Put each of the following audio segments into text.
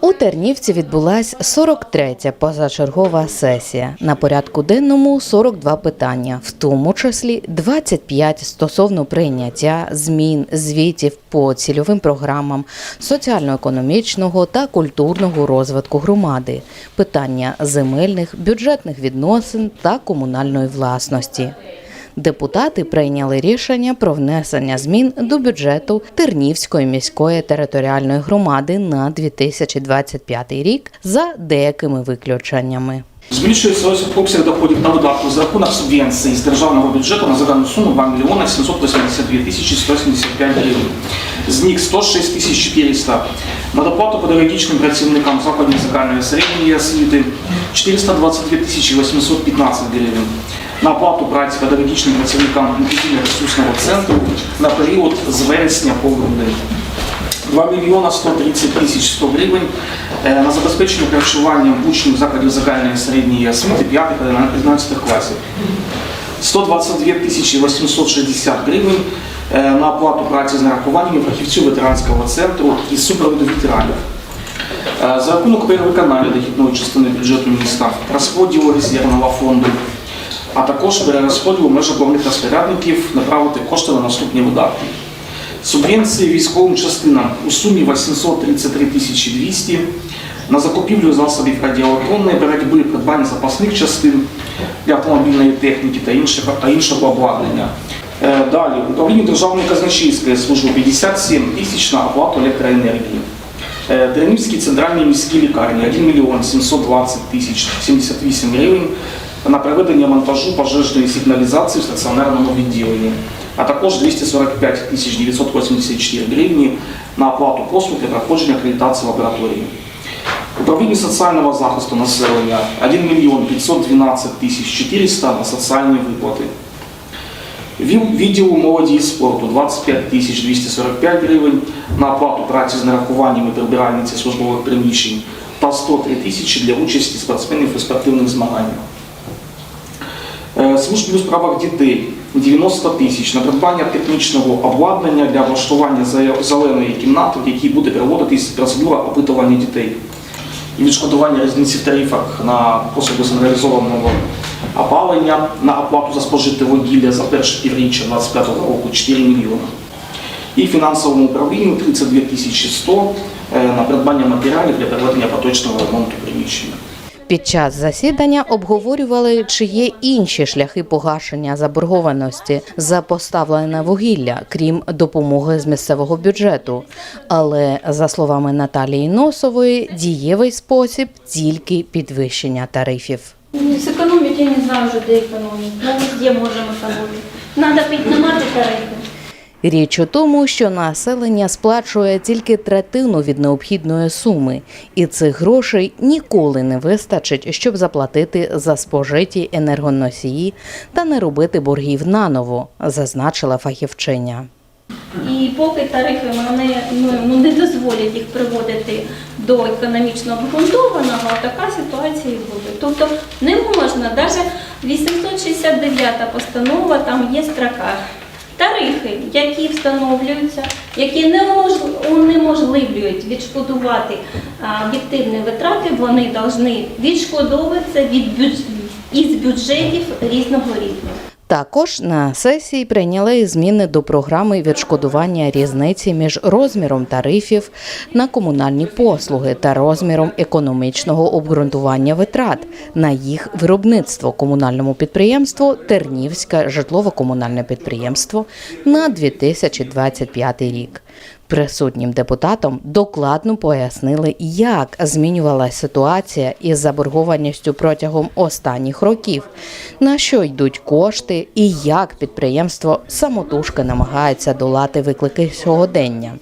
У Тернівці відбулась 43-я позачергова сесія. На порядку денному 42 питання, в тому числі 25 стосовно прийняття змін звітів по цільовим програмам соціально-економічного та культурного розвитку громади, питання земельних, бюджетних відносин та комунальної власності. Депутати прийняли рішення про внесення змін до бюджету Тернівської міської територіальної громади на 2025 рік за деякими виключеннями. Збільшується обсяг доходів та видатків за рахунок субвенції з державного бюджету на загальну суму 2 мільйона 782 тисячі 175 гривень. З них 106 тисяч 400 на доплату педагогічним працівникам закладів загальної середньої освіти 422 тисячі 815 гривень. На оплату праці педагогічним працівникам інклюзивно-ресурсного центру на період з вересня по грудень. 2 мільйона 130 тисяч 100 гривень е, на забезпечення харчуванням учнів закладів загальної середньої освіти 5 та 11 класів. 122 тисячі 860 гривень е, на оплату праці з нарахуваннями фахівців ветеранського центру і супроводу ветеранів. Е, За рахунок перевиконання дохідної частини бюджету міста, розподілу резервного фонду, а також перерозподілу межах головних розпорядників направити кошти на наступні видатки. Субвенції військовим частинам у сумі 833 тисячі 200 на закупівлю засобів радіоелектронної боротьби, придбання запасних частин для автомобільної техніки та іншого, та іншого обладнання. Е, Далі, управління Державної казначейської служби 57 тисяч на оплату електроенергії. Е, Тернівській центральній міській лікарні 1 мільйон 720 тисяч 78 гривень на проведення монтажу пожежної сигналізації в стаціонарному відділенні, а також 245 тисяч 984 гривні на оплату послуг для проходження акредитації лабораторії. Управління соціального захисту населення 1 мільйон 512 тисяч 400 на соціальні виплати. Відділу молоді і спорту 25 тисяч 245 гривень на оплату праці з нарахуваннями прибиральниці службових приміщень та 103 тисячі для участі спортсменів у спортивних змаганнях. Службі у справах дітей 90 тисяч на придбання технічного обладнання для влаштування зеленої кімнати, в якій буде проводитись процедура опитування дітей. І відшкодування різниці в тарифах на послуги централізованого опалення на оплату за спожите вугілля за перше півріччя 2025 року 4 мільйони. І фінансовому управлінню 32 тисячі 100 е, на придбання матеріалів для проведення поточного ремонту приміщення. Під час засідання обговорювали, чи є інші шляхи погашення заборгованості за поставлене вугілля, крім допомоги з місцевого бюджету. Але за словами Наталії Носової, дієвий спосіб тільки підвищення тарифів. Сэкономить я не знаю уже, где экономить. Мы везде можем экономить. Надо піднімати тарифи. Річ у тому, що населення сплачує тільки третину від необхідної суми, і цих грошей ніколи не вистачить, щоб заплатити за спожиті енергоносії та не робити боргів наново, зазначила фахівчиня. І поки тарифи вони ну, ну, не дозволять їх приводити до економічно обґрунтованого, така ситуація і буде. Тобто не можна, навіть 869 постанова, там є строка. Тарифи, які встановлюються, які неможли- унеможливлюють відшкодувати об'єктивні витрати, вони повинні відшкодовуватися від бюдж... із бюджетів різного рівня. Також на сесії прийняли зміни до програми відшкодування різниці між розміром тарифів на комунальні послуги та розміром економічного обґрунтування витрат на їх виробництво комунальному підприємству Тернівське житлово-комунальне підприємство на 2025 рік. Присутнім депутатам докладно пояснили, як змінювалася ситуація із заборгованістю протягом останніх років, на що йдуть кошти і як підприємство самотужки намагається долати виклики сьогодення.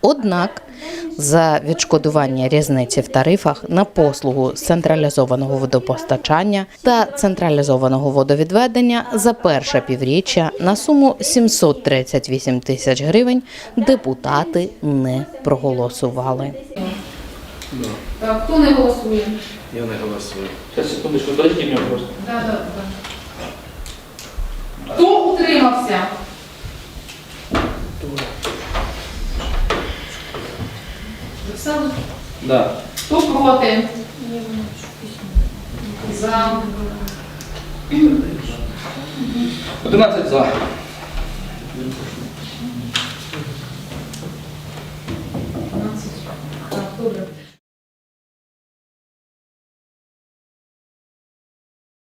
Однак за відшкодування різниці в тарифах на послугу з централізованого водопостачання та централізованого водовідведення за перше півріччя на суму 738 тисяч гривень депутати не проголосували. Так, хто не голосує? Я не голосую. Сейчас, секундочку, дайте мне просто. Да, да, да. Да. Хто проти? За. 11 за.